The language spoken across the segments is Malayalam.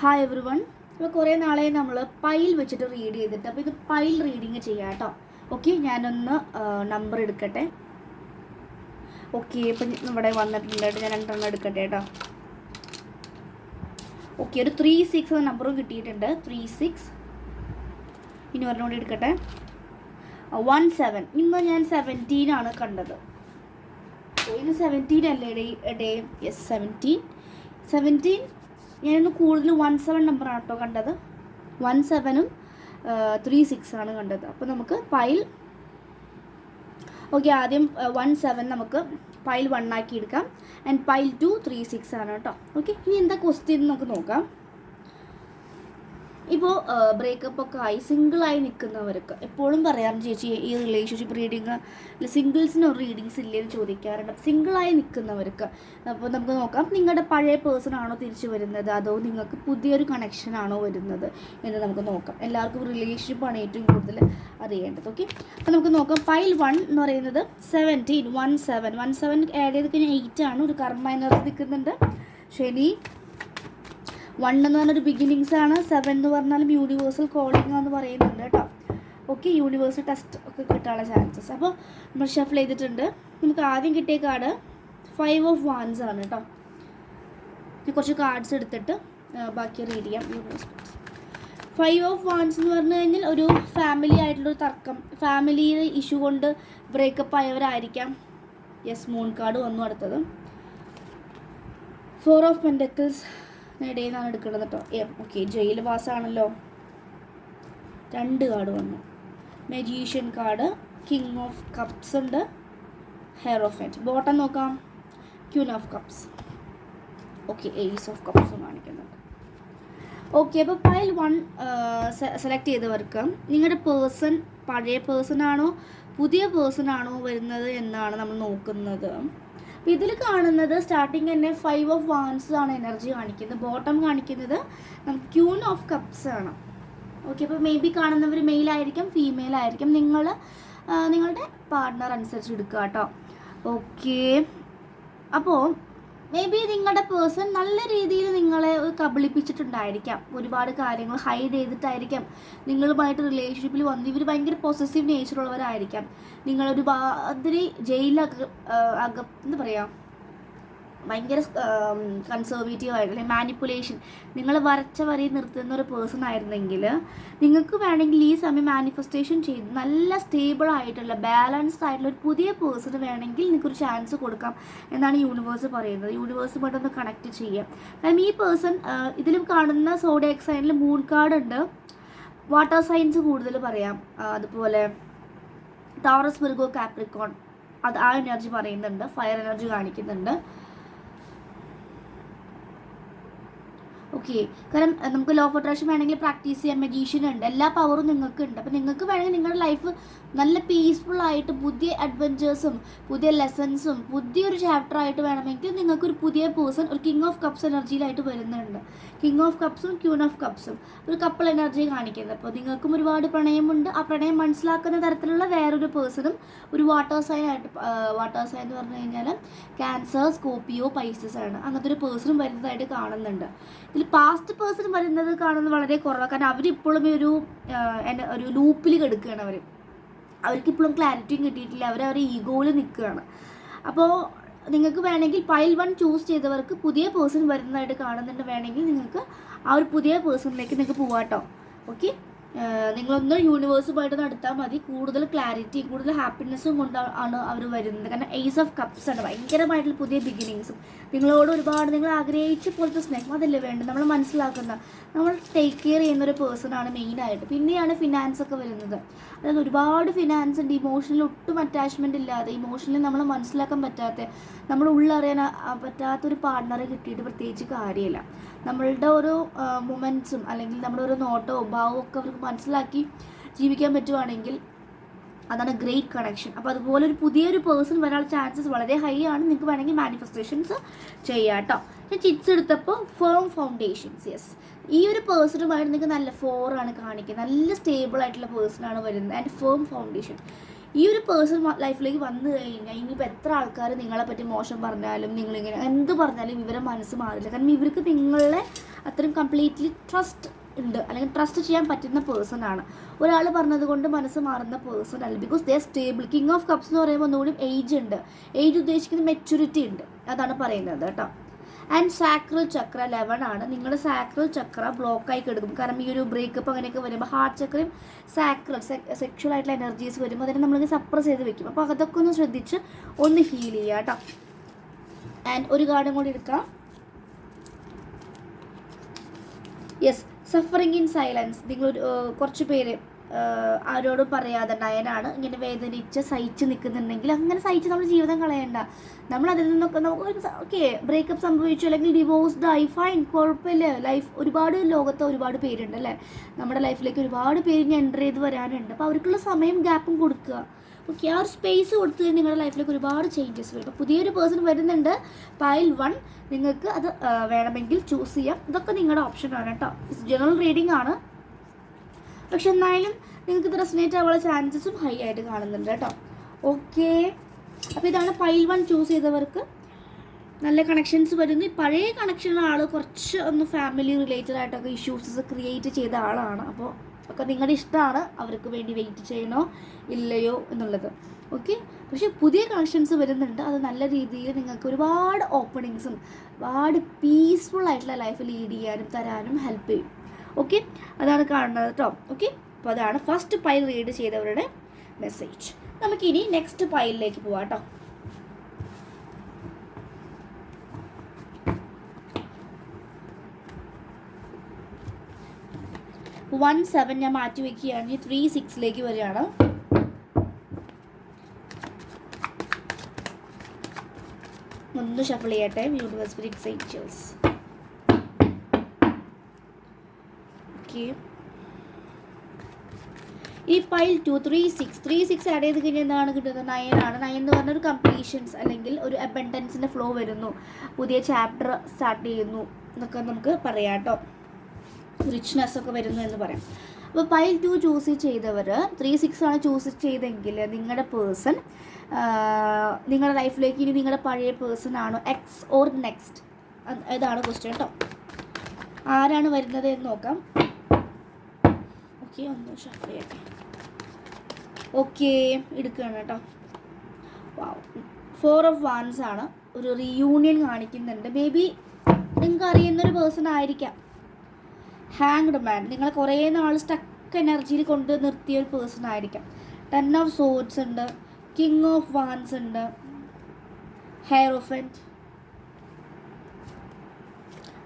ഹായ് എവറി വൺ ഇപ്പോൾ കുറേ നാളെ നമ്മൾ പൈൽ വെച്ചിട്ട് റീഡ് ചെയ്തിട്ട് അപ്പോൾ ഇത് പൈൽ റീഡിങ് ചെയ്യാം കേട്ടോ ഓക്കെ ഞാനൊന്ന് നമ്പർ എടുക്കട്ടെ. ഓക്കെ ഇപ്പം ഇവിടെ വന്നിട്ടുണ്ട് ഞാൻ രണ്ടെണ്ണം എടുക്കട്ടെ കേട്ടോ ഓക്കെ ഒരു ത്രീ സിക്സ് നമ്പറും കിട്ടിയിട്ടുണ്ട്. ത്രീ സിക്സ് ഇനി ഒരെണ്ണം കൂടി എടുക്കട്ടെ. വൺ സെവൻ ഇന്ന് ഞാൻ സെവന്റീൻ ആണ് കണ്ടത്. ഇന്ന് സെവന്റീൻ അല്ലേ day day? Yes seventeen seventeen ഞാനിന്ന് കൂടുതൽ വൺ സെവൻ നമ്പറാണ് കേട്ടോ കണ്ടത്. വൺ സെവനും ത്രീ സിക്സ് ആണ് കണ്ടത്. അപ്പോൾ നമുക്ക് പൈൽ ഓക്കെ ആദ്യം വൺ സെവൻ നമുക്ക് പൈൽ വൺ ആക്കി എടുക്കാം. And pile two three six ആണ് കേട്ടോ. ഓക്കെ ഇനി എന്താ ക്വസ്റ്റ്യൻ നമുക്ക് നോക്കാം. ഇപ്പോൾ ബ്രേക്കപ്പ് ഒക്കെ ആയി സിംഗിളായി നിൽക്കുന്നവർക്ക് എപ്പോഴും പറയാറുണ്ട് ചേച്ചി ഈ റിലേഷൻഷിപ്പ് റീഡിങ് സിംഗിൾസിന് ഒരു റീഡിങ്സ് ഇല്ലേന്ന് ചോദിക്കാറുണ്ട്. സിംഗിളായി നിൽക്കുന്നവർക്ക് അപ്പോൾ നമുക്ക് നോക്കാം നിങ്ങളുടെ പഴയ പേഴ്സൺ ആണോ തിരിച്ചു വരുന്നത്? അതോ നിങ്ങൾക്ക് പുതിയൊരു കണക്ഷൻ ആണോ വരുന്നത്? എന്ന് നമുക്ക് നോക്കാം. എല്ലാവർക്കും റിലേഷൻഷിപ്പാണ് ഏറ്റവും കൂടുതൽ അറിയേണ്ടത് ഓക്കെ അപ്പോൾ നമുക്ക് നോക്കാം ഫൈൽ വൺ എന്ന് പറയുന്നത് seventeen one seven one seven add ചെയ്ത് കഴിഞ്ഞാൽ എയ്റ്റ് ആണ്. ഒരു കർമ്മ എനർജി നിൽക്കുന്നുണ്ട്. ശനി വൺ എന്ന് പറഞ്ഞൊരു ബിഗിനിങ്സ് ആണ് സെവൻ എന്ന് പറഞ്ഞാലും യൂണിവേഴ്സൽ കോളിംഗ് എന്ന് പറയുന്നുണ്ട് കേട്ടോ. ഓക്കെ യൂണിവേഴ്സൽ ടെസ്റ്റ് ഒക്കെ കിട്ടാനുള്ള ചാൻസസ് അപ്പോൾ നമ്മൾ ഷഫിൾ ചെയ്തിട്ടുണ്ട്. നമുക്ക് ആദ്യം കിട്ടിയ കാർഡ് ഫൈവ് ഓഫ് വാൻസ് ആണ് കേട്ടോ. കുറച്ച് കാർഡ്സ് എടുത്തിട്ട് ബാക്കി റീഡ് ചെയ്യാം. യൂണിവേഴ്സ് ഫൈവ് ഓഫ് വാൻസ് എന്ന് പറഞ്ഞു കഴിഞ്ഞാൽ ഒരു ഫാമിലി ആയിട്ടുള്ളൊരു തർക്കം. ഫാമിലിയിൽ ഇഷ്യൂ കൊണ്ട് ബ്രേക്കപ്പ് ആയവരായിരിക്കാം. യെസ് മൂൺ കാർഡ് വന്നു അടുത്തത്. ഫോർ ഓഫ് പെൻഡക്കിൾസ് ഇടയിൽ നിന്നാണ് എടുക്കുന്നത് കേട്ടോ ഓക്കെ ജയിൽ പാസ്സാണല്ലോ. രണ്ട് കാർഡ് വന്നു. Magician card king of cups ഉണ്ട്. ഹെയർ ഓഫ് ഹെറ്റ് ബോട്ടം നോക്കാം. Queen of cups okay ace of കപ്സും കാണിക്കുന്നുണ്ട്. ഓക്കെ അപ്പോൾ പൈൽ വൺ സെലക്ട് ചെയ്തവർക്ക് നിങ്ങളുടെ പേഴ്സൺ പഴയ പേഴ്സൺ ആണോ പുതിയ പേഴ്സൺ ആണോ വരുന്നത് എന്നാണ് നമ്മൾ നോക്കുന്നത്. ഇതിൽ കാണുന്നത് സ്റ്റാർട്ടിങ് തന്നെ ഫൈവ് ഓഫ് വാൻസ് ആണ് എനർജി കാണിക്കുന്നത്. ബോട്ടം കാണിക്കുന്നത് നമുക്ക് ക്യൂൺ ഓഫ് കപ്സ് ആണ്. ഓക്കെ അപ്പോൾ മേ ബി കാണുന്നവർ മെയിൽ ആയിരിക്കും ഫീമെയിൽ ആയിരിക്കും. നിങ്ങൾ നിങ്ങളുടെ പാർട്ട്ണർ അനുസരിച്ച് എടുക്കുക കേട്ടോ ഓക്കെ അപ്പോൾ മേ ബി നിങ്ങളുടെ പേഴ്സൺ നല്ല രീതിയിൽ നിങ്ങളെ കബളിപ്പിച്ചിട്ടുണ്ടായിരിക്കാം. ഒരുപാട് കാര്യങ്ങൾ ഹൈഡ് ചെയ്തിട്ടായിരിക്കാം. നിങ്ങളുമായിട്ട് റിലേഷൻഷിപ്പിൽ വന്ന് ഇവർ ഭയങ്കര പോസസീവ് നേച്ചറുള്ളവരായിരിക്കാം നിങ്ങളൊരു മാതിരി ജയിലക അക എന്താ പറയുക ഭയങ്കര കൺസർവേറ്റീവ് അല്ലെങ്കിൽ മാനിപ്പുലേഷൻ നിങ്ങൾ വരച്ച വരി നിർത്തുന്ന ഒരു പേഴ്സൺ ആയിരുന്നെങ്കിൽ നിങ്ങൾക്ക് വേണമെങ്കിൽ ഈ സമയം മാനിഫെസ്റ്റേഷൻ ചെയ്ത് നല്ല സ്റ്റേബിൾ ആയിട്ടുള്ള ബാലൻസ്ഡ് ആയിട്ടുള്ള ഒരു പുതിയ പേഴ്സൺ വേണമെങ്കിൽ നിങ്ങൾക്കൊരു ചാൻസ് കൊടുക്കാം എന്നാണ് യൂണിവേഴ്സ് പറയുന്നത്. യൂണിവേഴ്സുമായിട്ടൊന്ന് കണക്ട് ചെയ്യാം. കാരണം ഈ പേഴ്സൺ ഇതിലും കാണുന്ന സോഡിയക് സൈനിൽ മൂൺ കാർഡ് ഉണ്ട്. വാട്ടർ സയൻസ് കൂടുതൽ പറയാം. അതുപോലെ ടോറസ് വിർഗോ കാപ്രിക്കോൺ അത് ആ എനർജി പറയുന്നുണ്ട്. ഫയർ എനർജി കാണിക്കുന്നുണ്ട്. ഓക്കെ കാരണം നമുക്ക് ലോ ഓഫ് അട്രാക്ഷൻ വേണമെങ്കിൽ പ്രാക്ടീസ് ചെയ്യാൻ മജീഷ്യൻ ഉണ്ട്. എല്ലാ പവറും നിങ്ങൾക്ക് ഉണ്ട് അപ്പോൾ നിങ്ങൾക്ക് വേണമെങ്കിൽ നിങ്ങളുടെ ലൈഫ് നല്ല പീസ്ഫുൾ ആയിട്ട് പുതിയ അഡ്വഞ്ചേഴ്സും പുതിയ ലെസൺസും പുതിയൊരു ചാപ്റ്റർ ആയിട്ട് വേണമെങ്കിൽ നിങ്ങൾക്ക് ഒരു പുതിയ പേഴ്സൺ ഒരു കിങ് ഓഫ് കപ്സ് എനർജിയിലായിട്ട് വരുന്നുണ്ട്. കിങ് ഓഫ് കപ്സും ക്യൂൺ ഓഫ് കപ്സും ഒരു കപ്പിൾ എനർജി കാണിക്കുന്നത്. അപ്പോൾ നിങ്ങൾക്കും ഒരുപാട് പ്രണയമുണ്ട്. ആ പ്രണയം മനസ്സിലാക്കുന്ന തരത്തിലുള്ള വേറൊരു പേഴ്സണും ഒരു വാട്ടർ സൈൻ ആയിട്ട് വാട്ടർ സൈൻ എന്ന് പറഞ്ഞു കഴിഞ്ഞാൽ ക്യാൻസർ സ്കോപ്പിയോ പൈസസ് ആണ്. അങ്ങനത്തെ ഒരു പേഴ്സണും വരുന്നതായിട്ട് കാണുന്നുണ്ട്. ഇതിൽ പാസ്റ്റ് പേഴ്സൺ വരുന്നത് കാണുന്നത് വളരെ കുറവാണ് കാരണം അവരിപ്പോഴും ഈ ഒരു ഒരു ലൂപ്പിൽ കിടക്കുകയാണ് അവർ അവർക്ക് ഇപ്പോഴും ക്ലാരിറ്റിയും കിട്ടിയിട്ടില്ല. അവർ അവരുടെ ഈഗോയിൽ നിൽക്കുകയാണ് അപ്പോൾ നിങ്ങൾക്ക് വേണമെങ്കിൽ പൈൽ വൺ ചൂസ് ചെയ്തവർക്ക് പുതിയ പേഴ്സൺ വരുന്നതായിട്ട് കാണുന്നുണ്ട് വേണമെങ്കിൽ നിങ്ങൾക്ക് ആ ഒരു പുതിയ പേഴ്സണിലേക്ക് നിങ്ങൾക്ക് പോവാട്ടോ. ഓക്കെ നിങ്ങളൊന്ന് യൂണിവേഴ്സുമായിട്ട് നടത്താൽ മതി. കൂടുതൽ ക്ലാരിറ്റി കൂടുതൽ ഹാപ്പിനെസ്സും കൊണ്ടാണ് അവർ വരുന്നത്. കാരണം എയ്സ് ഓഫ് കപ്സ് ആണ്. ഭയങ്കരമായിട്ടുള്ള പുതിയ ബിഗിനിങ്സും നിങ്ങളോട് ഒരുപാട് നിങ്ങൾ ആഗ്രഹിച്ച പോലത്തെ സ്നേഹം അതല്ലേ വേണ്ടത്? നമ്മൾ മനസ്സിലാക്കുന്ന നമ്മൾ ടേക്ക് കെയർ ചെയ്യുന്ന ഒരു പേഴ്സൺ ആണ് മെയിനായിട്ട് പിന്നെയാണ് ഫിനാൻസ് ഒക്കെ വരുന്നത്. അതായത് ഒരുപാട് ഫിനാൻസ് ഉണ്ട്. ഇമോഷണൽ ഒട്ടും അറ്റാച്ച്മെന്റ് ഇല്ലാതെ ഇമോഷണലി നമ്മൾ മനസ്സിലാക്കാൻ പറ്റാത്ത നമ്മൾ ഉള്ളറിയാൻ പറ്റാത്ത പറ്റാത്തൊരു പാർട്ട്ണറെ കിട്ടിയിട്ട് പ്രത്യേകിച്ച് കാര്യമില്ല. നമ്മളുടെ ഒരു മൊമെന്റ്സും അല്ലെങ്കിൽ നമ്മുടെ ഒരു നോട്ടവും ഭാവവും ഒക്കെ അവർക്ക് മനസ്സിലാക്കി ജീവിക്കാൻ പറ്റുവാണെങ്കിൽ അതാണ് ഗ്രേറ്റ് കണക്ഷൻ അപ്പോൾ അതുപോലെ ഒരു പുതിയൊരു പേഴ്സൺ വരാനുള്ള ചാൻസസ് വളരെ ഹൈ ആണ്. നിങ്ങൾക്ക് വേണമെങ്കിൽ മാനിഫെസ്റ്റേഷൻസ് ചെയ്യാം കേട്ടോ ഞാൻ ചിറ്റ്സ് എടുത്തപ്പോൾ ഫേം ഫൗണ്ടേഷൻസ് യെസ് ഈ ഒരു പേഴ്സണുമായിട്ട് നിങ്ങൾക്ക് നല്ല ഫോറാണ് കാണിക്കുന്നത്. നല്ല സ്റ്റേബിൾ ആയിട്ടുള്ള പേഴ്സണാണ് വരുന്നത്. ആൻഡ് ഫേം ഫൗണ്ടേഷൻ ഈ ഒരു പേഴ്സൺ ലൈഫിലേക്ക് വന്നു കഴിഞ്ഞാൽ ഇനിയിപ്പോൾ എത്ര ആൾക്കാർ നിങ്ങളെ പറ്റി മോശം പറഞ്ഞാലും നിങ്ങളിങ്ങനെ എന്ത് പറഞ്ഞാലും ഇവരെ മനസ്സ് മാറില്ല. കാരണം ഇവർക്ക് നിങ്ങളെ അത്രയും കംപ്ലീറ്റ്ലി ട്രസ്റ്റ് ഉണ്ട്. അല്ലെങ്കിൽ ട്രസ്റ്റ് ചെയ്യാൻ പറ്റുന്ന പേഴ്സൺ ആണ്. ഒരാൾ പറഞ്ഞത് കൊണ്ട് മനസ്സ് മാറുന്ന പേഴ്സൺ അല്ല. Because they stable king of cups എന്ന് പറയുമ്പോൾ ഒന്നുകൂടി ഏജ് ഉണ്ട്. ഏജ് ഉദ്ദേശിക്കുന്ന മെച്യൂരിറ്റി ഉണ്ട്. അതാണ് പറയുന്നത് കേട്ടോ. ആൻഡ് സാക്രൽ ചക്ര ലെവൻ ആണ്. നിങ്ങളുടെ സാക്രൽ ചക്ര ബ്ലോക്കായി കിടക്കും. കാരണം ഈ ഒരു ബ്രേക്കപ്പ് അങ്ങനെയൊക്കെ വരുമ്പോൾ ഹാർട്ട് ചക്രയും സാക്രൽ സെക്ഷൽ ആയിട്ടുള്ള എനർജീസ് വരുമ്പോൾ അതിനെ നമ്മൾ സപ്രസ് ചെയ്ത് വെക്കും. അപ്പോൾ അതൊക്കെ ഒന്ന് ശ്രദ്ധിച്ച് ഒന്ന് ഹീൽ ചെയ്യുക കേട്ടോ. ആൻഡ് ഒരു കാർഡും കൂടി എടുക്കാം. യെസ് സഫറിങ് ഇൻ സൈലൻസ് നിങ്ങൾ കുറച്ച് പേര് ആരോടും പറയാതെ നയനാണ് ഇങ്ങനെ വേദനിച്ച് സഹിച്ച് നിൽക്കുന്നുണ്ടെങ്കിൽ അങ്ങനെ സഹിച്ച് നമ്മൾ ജീവിതം കളയണ്ട. നമ്മൾ അതിൽ നിന്നൊക്കെ നമുക്ക് ഓക്കെ ബ്രേക്കപ്പ് സംഭവിച്ചു അല്ലെങ്കിൽ ഡിവോഴ്സ്ഡ് ആയി ഫൈൻ കുഴപ്പമില്ല. ലൈഫ് ഒരുപാട് ലോകത്ത് ഒരുപാട് പേരുണ്ട് അല്ലേ? നമ്മുടെ ലൈഫിലേക്ക് ഒരുപാട് പേര് ഇനി എന്റർ ചെയ്ത് വരാനുണ്ട്. അപ്പോൾ അവർക്കുള്ള സമയം ഗ്യാപ്പും കൊടുക്കുക. ഓക്കെ ആ ഒരു സ്പേസ് കൊടുത്ത് നിങ്ങളുടെ ലൈഫിലേക്ക് ഒരുപാട് ചേഞ്ചസ് വരും. അപ്പോൾ പുതിയൊരു പേഴ്സൺ വരുന്നുണ്ട്. പൈൽ വൺ നിങ്ങൾക്ക് അത് വേണമെങ്കിൽ ചൂസ് ചെയ്യാം. ഇതൊക്കെ നിങ്ങളുടെ ഓപ്ഷനാണ് കേട്ടോ. ജനറൽ റീഡിംഗ് ആണ്. പക്ഷെ എന്നായാലും നിങ്ങൾക്ക് ഇത് റെസിനേറ്റ് ആവാനുള്ള ചാൻസസും ഹൈ ആയിട്ട് കാണുന്നുണ്ട് കേട്ടോ. ഓക്കെ അപ്പോൾ ഇതാണ് പൈൽ വൺ ചൂസ് ചെയ്തവർക്ക് നല്ല കണക്ഷൻസ് വരുന്നു. ഈ പഴയ കണക്ഷനുള്ള ആൾ കുറച്ച് ഒന്ന് ഫാമിലി റിലേറ്റഡ് ആയിട്ടൊക്കെ ഇഷ്യൂസസ് ക്രിയേറ്റ് ചെയ്ത ആളാണ്. അപ്പോൾ ഒക്കെ നിങ്ങളുടെ ഇഷ്ടമാണ്. അവർക്ക് വേണ്ടി വെയിറ്റ് ചെയ്യണോ? ഇല്ലയോ എന്നുള്ളത്. ഓക്കെ പക്ഷേ പുതിയ കണക്ഷൻസ് വരുന്നുണ്ട്. അത് നല്ല രീതിയിൽ നിങ്ങൾക്ക് ഒരുപാട് ഓപ്പണിങ്സും ഒരുപാട് പീസ്ഫുൾ ആയിട്ടുള്ള ലൈഫ് ലീഡ് ചെയ്യാനും തരാനും ഹെൽപ്പ് ചെയ്യും. ഓക്കെ അതാണ് കാണുന്നത് കേട്ടോ ഓക്കെ അപ്പോൾ അതാണ് ഫസ്റ്റ് പൈൽ റീഡ് ചെയ്തവരുടെ മെസ്സേജ് നമുക്കിനി നെക്സ്റ്റ് പൈലിലേക്ക് പോവാം കേട്ടോ വൺ സെവൻ ഞാൻ മാറ്റി വെക്കുകയാണെങ്കിൽ ത്രീ സിക്സിലേക്ക് വരികയാണ്. ഒന്ന് ഷഫിൾ ചെയ്യട്ടെ. യൂണിവേഴ്സ് സ്പിരിറ്റ് സൈച്ചേഴ്സ് ഓക്കെ. ഈ pile two three six three six add ചെയ്ത് കഴിഞ്ഞാൽ എന്താണ് കിട്ടുന്നത്? നയൻ ആണ്. നയൻ എന്ന് പറഞ്ഞ ഒരു കംപ്ലീഷൻസ് അല്ലെങ്കിൽ ഒരു അബൻഡൻസിന്റെ ഫ്ലോ വരുന്നു. പുതിയ ചാപ്റ്റർ സ്റ്റാർട്ട് ചെയ്യുന്നു എന്നൊക്കെ നമുക്ക് പറയാം കേട്ടോ. റിച്ച്നെസ് ഒക്കെ വരുന്നു എന്ന് പറയാം. അപ്പോൾ ഫൈൽ ടു ചൂസ് ചെയ്തവർ ത്രീ സിക്സ് ആണ് ചൂസ് ചെയ്തെങ്കിൽ നിങ്ങളുടെ പേഴ്സൺ നിങ്ങളുടെ ലൈഫിലേക്ക് ഇനി നിങ്ങളുടെ പഴയ പേഴ്സൺ ആണോ? എക്സ് ഓർ നെക്സ്റ്റ് ഇതാണ് ക്വസ്റ്റ്യൻ കേട്ടോ ആരാണ് വരുന്നത് എന്ന് നോക്കാം. ഓക്കെ ഒന്ന് ഷഫർ ചെയ്യട്ടെ ഓക്കെ എടുക്കുകയാണ് കേട്ടോ. ഫോർ ഓഫ് വാൻസ് ആണ്. ഒരു റീയൂണിയൻ കാണിക്കുന്നുണ്ട്. മേ ബി നിങ്ങൾക്ക് അറിയുന്നൊരു പേഴ്സൺ ആയിരിക്കാം. ഹാങ്ഡ് മാൻ നിങ്ങൾ കുറേ നാൾ സ്റ്റക്ക് എനർജിയിൽ കൊണ്ട് നിർത്തിയ ഒരു പേഴ്സൺ ആയിരിക്കാം. ടെൻ ഓഫ് സോഡ്സ് ഉണ്ട്. കിങ് ഓഫ് വാൻസ് ഉണ്ട്. Hair of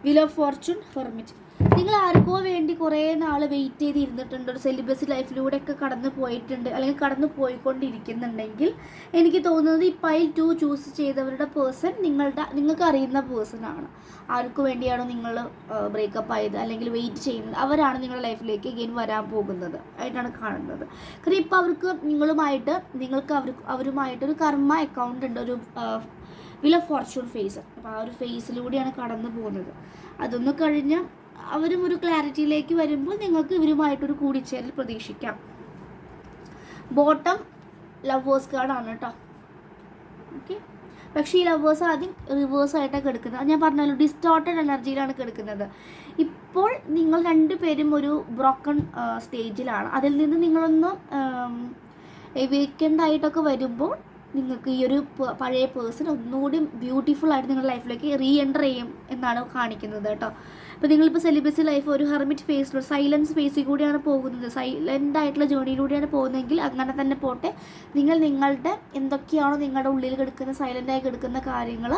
wheel of fortune hermit നിങ്ങൾ ആർക്കോ വേണ്ടി കുറേ നാൾ വെയിറ്റ് ചെയ്ത് ഇരുന്നിട്ടുണ്ട് ഒരു സെലിബസ് ലൈഫിലൂടെ ഒക്കെ കടന്നു പോയിട്ടുണ്ട്. അല്ലെങ്കിൽ കടന്നു പോയിക്കൊണ്ടിരിക്കുന്നുണ്ടെങ്കിൽ എനിക്ക് തോന്നുന്നത് ഈ പൈൽ ടു ചൂസ് ചെയ്തവരുടെ പേഴ്സൺ നിങ്ങളുടെ നിങ്ങൾക്ക് അറിയുന്ന പേഴ്സൺ ആണ്. ആർക്ക് വേണ്ടിയാണോ നിങ്ങൾ ബ്രേക്കപ്പ് ആയത് അല്ലെങ്കിൽ വെയിറ്റ് ചെയ്യുന്നത്? അവരാണ് നിങ്ങളുടെ ലൈഫിലേക്ക് ഗെയിൻ വരാൻ പോകുന്നത്. ആയിട്ടാണ് കാണുന്നത്. കാരണം ഇപ്പോൾ അവർക്ക് നിങ്ങളുമായിട്ട് നിങ്ങൾക്ക് അവർ അവരുമായിട്ടൊരു കർമ്മ അക്കൗണ്ട് ഉണ്ട്. ഒരു വില ഫോർച്യൂൺ ഫേസ് അപ്പോൾ ആ ഒരു ഫേസിലൂടെയാണ് കടന്നു പോകുന്നത്. അതൊന്ന് കഴിഞ്ഞ് അവരും ഒരു ക്ലാരിറ്റിയിലേക്ക് വരുമ്പോൾ നിങ്ങൾക്ക് ഇവരുമായിട്ടൊരു കൂടിച്ചേരൽ പ്രതീക്ഷിക്കാം. ബോട്ടം ലവേഴ്സ് കാർഡാണ് കേട്ടോ. ഓക്കെ പക്ഷേ ഈ ലവേഴ്സ് ആദ്യം റിവേഴ്സ് ആയിട്ടാണ് കിടക്കുന്നത്. ഞാൻ പറഞ്ഞല്ലോ ഡിസ്റ്റോർട്ടഡ് എനർജിയിലാണ് കിടക്കുന്നത്. ഇപ്പോൾ നിങ്ങൾ രണ്ടുപേരും ഒരു ബ്രോക്കൺ സ്റ്റേജിലാണ് അതിൽ നിന്ന് നിങ്ങളൊന്ന് വേക്കന്റ് ആയിട്ടൊക്കെ വരുമ്പോൾ നിങ്ങൾക്ക് ഈ ഒരു പഴയ പേഴ്സൺ ഒന്നുകൂടി ബ്യൂട്ടിഫുൾ ആയിട്ട് നിങ്ങളുടെ ലൈഫിലേക്ക് റീ എന്റർ ചെയ്യും എന്നാണ് കാണിക്കുന്നത് കേട്ടോ. അപ്പോൾ നിങ്ങളിപ്പോൾ സെലിബസി ലൈഫ് ഒരു ഹെർമിറ്റ് ഫേസിലൂടെ സൈലൻസ് ഫേസിൽ കൂടിയാണ് പോകുന്നത്. സൈലന്റ് ആയിട്ടുള്ള ജേണിയിലൂടെയാണ് പോകുന്നതെങ്കിൽ അങ്ങനെ തന്നെ പോട്ടെ. നിങ്ങൾ നിങ്ങളുടെ എന്തൊക്കെയാണോ നിങ്ങളുടെ ഉള്ളിൽ കിടക്കുന്ന സൈലന്റായി കിടക്കുന്ന കാര്യങ്ങൾ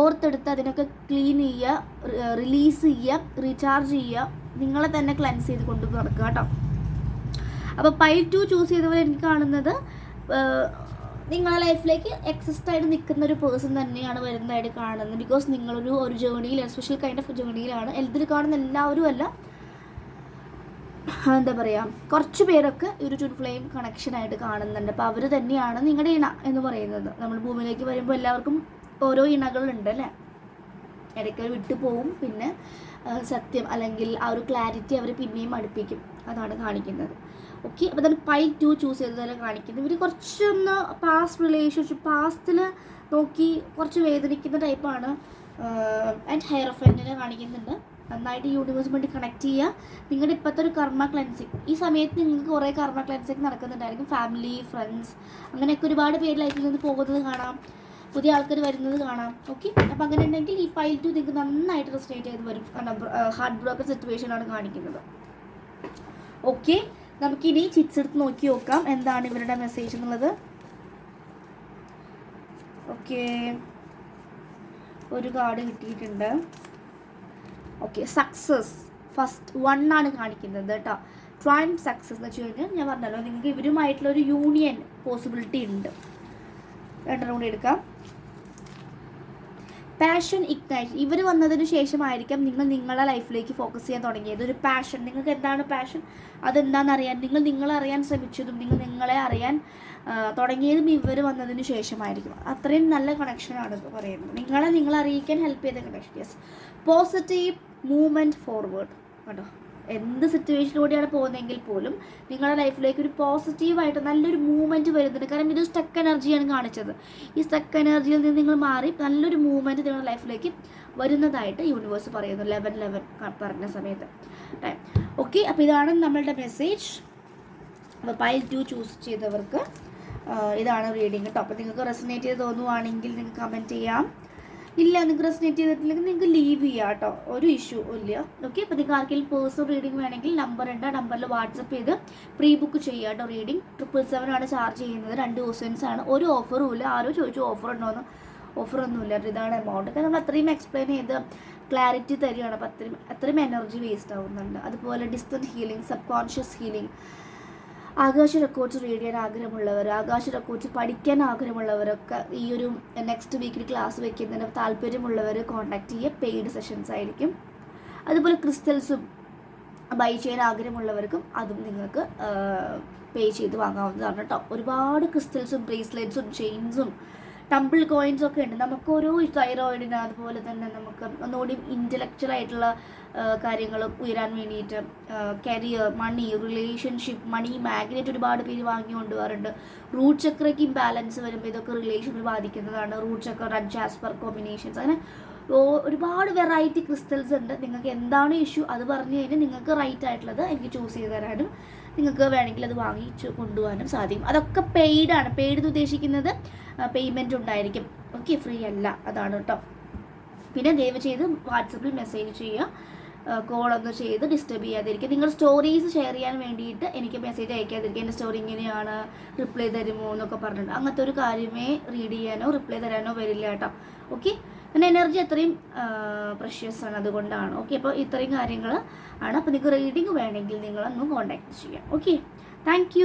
ഓർത്തെടുത്ത് അതിനൊക്കെ ക്ലീൻ ചെയ്യുക റിലീസ് ചെയ്യുക റീചാർജ് ചെയ്യുക നിങ്ങളെ തന്നെ ക്ലൻസ് ചെയ്ത് കൊണ്ടുപോയി നടക്കുക കേട്ടോ. അപ്പോൾ പൈ ടു ചൂസ് ചെയ്തവരെ എനിക്ക് കാണുന്നത് നിങ്ങളുടെ ലൈഫിലേക്ക് എക്സിസ്റ്റ് ആയിട്ട് നിൽക്കുന്ന ഒരു പേഴ്സൺ തന്നെയാണ് വരുന്നതായിട്ട് കാണുന്നത്. ബിക്കോസ് നിങ്ങളൊരു ഒരു ജേണിയിൽ സ്പെഷ്യൽ കൈൻഡ് ഓഫ് ജേണിയിലാണ് ഇതിൽ കാണുന്ന എല്ലാവരും അല്ല. എന്താ പറയുക കുറച്ച് പേരൊക്കെ ഒരു ട്വിൻ ഫ്ലെയിം കണക്ഷനായിട്ട് കാണുന്നുണ്ട്. അപ്പോൾ അവർ തന്നെയാണ് നിങ്ങളുടെ ഇണ എന്ന് പറയുന്നത്. നമ്മൾ ഭൂമിയിലേക്ക് വരുമ്പോൾ എല്ലാവർക്കും ഓരോ ഇണകളുണ്ട് അല്ലേ? ഇടയ്ക്ക് അവർ വിട്ടു പോവും. പിന്നെ സത്യം അല്ലെങ്കിൽ ആ ഒരു ക്ലാരിറ്റി അവർ പിന്നെയും അടുപ്പിക്കും. അതാണ് കാണിക്കുന്നത്. ഓക്കെ അപ്പോൾ തന്നെ പൈ ടു ചൂസ് ചെയ്തതല്ല കാണിക്കുന്നത് ഇവർ കുറച്ചൊന്ന് പാസ്റ്റ് റിലേഷൻഷിപ്പ് പാസ്റ്റിൽ നോക്കി കുറച്ച് വേദനിക്കുന്ന ടൈപ്പാണ് ആൻഡ് ഹെയർ ഒഫൻഡിനെ കാണിക്കുന്നുണ്ട്. നന്നായിട്ട് യൂണിവേഴ്സ് വേണ്ടി കണക്ട് ചെയ്യുക നിങ്ങളുടെ ഇപ്പോഴത്തെ ഒരു കർമ്മ ക്ലൻസിങ് ഈ സമയത്ത് നിങ്ങൾക്ക് കുറേ കർമ്മ ക്ലൻസിങ് നടക്കുന്നുണ്ടായിരിക്കും. ഫാമിലി ഫ്രണ്ട്സ് അങ്ങനെയൊക്കെ ഒരുപാട് പേര് ലൈഫിൽ നിന്ന് പോകുന്നത് കാണാം. പുതിയ ആൾക്കാർ വരുന്നത് കാണാം. ഓക്കെ അപ്പം അങ്ങനെ ഉണ്ടെങ്കിൽ ഈ പൈൽ ടു നിങ്ങൾക്ക് നന്നായിട്ട് റെസ്ട്രേറ്റ് ചെയ്ത് വരും. ഹാർട്ട് ബ്രോക്കർ സിറ്റുവേഷനാണ് കാണിക്കുന്നത്. ഓക്കെ നമുക്കിനി ചിറ്റ്സ് എടുത്ത് നോക്കി നോക്കാം. എന്താണ് ഇവരുടെ മെസ്സേജ് എന്നുള്ളത്? ഓക്കെ ഒരു കാർഡ് കിട്ടിയിട്ടുണ്ട്. ഓക്കെ സക്സസ് ഫസ്റ്റ് വൺ ആണ് കാണിക്കുന്നത് കേട്ടോ ട്രൈം സക്സസ് എന്ന് വെച്ച് കഴിഞ്ഞാൽ ഞാൻ പറഞ്ഞല്ലോ നിങ്ങൾക്ക് ഇവരുമായിട്ടുള്ള ഒരു യൂണിയൻ പോസിബിലിറ്റി ഉണ്ട്. രണ്ടെണ്ണം കൂടി എടുക്കാം. പാഷൻ ഇഗ്നൈറ്റ് ഇവർ വന്നതിന് ശേഷമായിരിക്കാം നിങ്ങൾ നിങ്ങളുടെ ലൈഫിലേക്ക് ഫോക്കസ് ചെയ്യാൻ തുടങ്ങിയത്. ഒരു പാഷൻ നിങ്ങൾക്ക് എന്താണ് പാഷൻ അതെന്താണെന്ന് അറിയാൻ നിങ്ങൾ നിങ്ങളെ അറിയാൻ ശ്രമിച്ചതും നിങ്ങൾ നിങ്ങളെ അറിയാൻ തുടങ്ങിയതും ഇവർ വന്നതിന് ശേഷമായിരിക്കും. അത്രയും നല്ല കണക്ഷനാണ് പറയുന്നത്. നിങ്ങളെ നിങ്ങളെ അറിയിക്കാൻ ഹെൽപ്പ് ചെയ്ത connection yes positive movement forward കേട്ടോ എന്ത് സിറ്റുവേഷനിലൂടെയാണ് പോകുന്നതെങ്കിൽ പോലും നിങ്ങളുടെ ലൈഫിലേക്ക് ഒരു പോസിറ്റീവായിട്ട് നല്ലൊരു മൂവ്മെന്റ് വരുന്നുണ്ട്. കാരണം ഇത് സ്റ്റക്ക് എനർജിയാണ് കാണിച്ചത്. ഈ സ്റ്റക്ക് എനർജിയിൽ നിന്ന് നിങ്ങൾ മാറി നല്ലൊരു മൂവ്മെന്റ് നിങ്ങളുടെ ലൈഫിലേക്ക് വരുന്നതായിട്ട് യൂണിവേഴ്സ് പറയുന്നു. ലെവൻ ലെവൻ പറഞ്ഞ സമയത്ത്. ഓക്കെ അപ്പോൾ ഇതാണ് നമ്മളുടെ മെസ്സേജ് അപ്പോൾ പൈൽ ടു ചൂസ് ചെയ്തവർക്ക് ഇതാണ് റീഡിങ് കേട്ടോ അപ്പോൾ നിങ്ങൾക്ക് റെസനേറ്റ് ചെയ്ത് തോന്നുവാണെങ്കിൽ നിങ്ങൾക്ക് കമന്റ് ചെയ്യാം. ഇല്ല നിങ്ങൾക്ക് റെസിനേറ്റ് ചെയ്തിട്ടില്ലെങ്കിൽ നിങ്ങൾക്ക് ലീവ് ചെയ്യാം കേട്ടോ ഒരു ഇഷ്യൂ ഇല്ല. ഓക്കെ അപ്പോൾ നിങ്ങൾക്ക് ആർക്കെങ്കിലും പേഴ്സണൽ റീഡിംഗ് വേണമെങ്കിൽ നമ്പർ ഉണ്ട്. ആ നമ്പറിൽ വാട്സപ്പ് ചെയ്ത് പ്രീ ബുക്ക് ചെയ്യുക കേട്ടോ റീഡിംഗ് ട്രിപ്പിൾ സെവൻ ആണ് ചാർജ് ചെയ്യുന്നത്. രണ്ട് ക്വസ്റ്റ്യൻസ് ആണ്. ഒരു ഓഫറും ഇല്ല. ആരോ ചോദിച്ചു ഓഫർ ഉണ്ടോയെന്ന് ഓഫറൊന്നുമില്ല ഇതാണ് എമൗണ്ട് കാരണം നമ്മൾ അത്രയും എക്സ്പ്ലെയിൻ ചെയ്ത് ക്ലാരിറ്റി തരികയാണ്. അപ്പോൾ അത്രയും അത്രയും എനർജി വേസ്റ്റ് ആവുന്നുണ്ട്. അതുപോലെ distant healing subconscious healing Akasha records read ചെയ്യാൻ ആഗ്രഹമുള്ളവർ ആകാശ റെക്കോർഡ്സ് പഠിക്കാൻ ആഗ്രഹമുള്ളവരൊക്കെ ഈ ഒരു നെക്സ്റ്റ് വീക്കിൽ ക്ലാസ് വെക്കുന്നതിന് താല്പര്യമുള്ളവർ കോൺടാക്ട് ചെയ്യുക. പെയ്ഡ് സെഷൻസ് ആയിരിക്കും. അതുപോലെ ക്രിസ്റ്റൽസും ബൈ ചെയ്യാൻ ആഗ്രഹമുള്ളവർക്കും അതും നിങ്ങൾക്ക് പേ ചെയ്ത് വാങ്ങാവുന്നതാണ് കേട്ടോ. ഒരുപാട് ക്രിസ്റ്റൽസും ബ്രേസ്ലെറ്റ്സും ചെയിൻസും ടമ്പിൾ കോയിൻസ് ഒക്കെ ഉണ്ട്. നമുക്ക് ഓരോ തൈറോയിഡിന് അതുപോലെ തന്നെ നമുക്ക് ഒന്നുകൂടി ഇന്റലക്ച്വൽ ആയിട്ടുള്ള കാര്യങ്ങൾ ഉയരാൻ വേണ്ടിയിട്ട് career money relationship money magnet ഒരുപാട് പേര് വാങ്ങി കൊണ്ടുപോകാറുണ്ട്. റൂട്ട് ചക്രയ്ക്ക് ഇംബാലൻസ് വരുമ്പോൾ ഇതൊക്കെ റിലേഷനിൽ ബാധിക്കുന്നതാണ്. Root chakra red jasper combinations അങ്ങനെ ഒരുപാട് വെറൈറ്റി ക്രിസ്റ്റൽസ് ഉണ്ട്. നിങ്ങൾക്ക് എന്താണ് ഇഷ്യൂ അത് പറഞ്ഞു കഴിഞ്ഞാൽ നിങ്ങൾക്ക് റൈറ്റ് ആയിട്ടുള്ളത് എനിക്ക് ചൂസ് ചെയ്ത് തരാനും നിങ്ങൾക്ക് വേണമെങ്കിൽ അത് വാങ്ങിച്ച് കൊണ്ടുപോകാനും സാധിക്കും. അതൊക്കെ പെയ്ഡാണ് പെയ്ഡ് എന്ന് ഉദ്ദേശിക്കുന്നത് പേയ്മെന്റ് ഉണ്ടായിരിക്കും. ഓക്കെ ഫ്രീ അല്ല. അതാണ് കേട്ടോ പിന്നെ ദയവ് ചെയ്ത് വാട്സപ്പിൽ മെസ്സേജ് ചെയ്യുക. കോളൊന്നും ചെയ്ത് ഡിസ്റ്റർബ് ചെയ്യാതിരിക്കുക. നിങ്ങൾ സ്റ്റോറീസ് ഷെയർ ചെയ്യാൻ വേണ്ടിയിട്ട് എനിക്ക് മെസ്സേജ് അയക്കാതിരിക്കുക. എന്റെ സ്റ്റോറി ഇങ്ങനെയാണ് റിപ്ലൈ തരുമോ എന്നൊക്കെ പറഞ്ഞിട്ട്. അങ്ങനത്തെ ഒരു കാര്യമേ റീഡ് ചെയ്യാനോ റിപ്ലൈ തരാനോ വരില്ല കേട്ടോ ഓക്കെ പിന്നെ എനർജി അത്രയും പ്രഷ്യസ് ആണ് അതുകൊണ്ടാണ്. ഓക്കെ അപ്പോൾ ഇത്രയും കാര്യങ്ങൾ ആണ്. അപ്പോൾ നിങ്ങൾക്ക് റീഡിങ് വേണമെങ്കിൽ നിങ്ങളൊന്ന് കോൺടാക്ട് ചെയ്യാം. Okay thank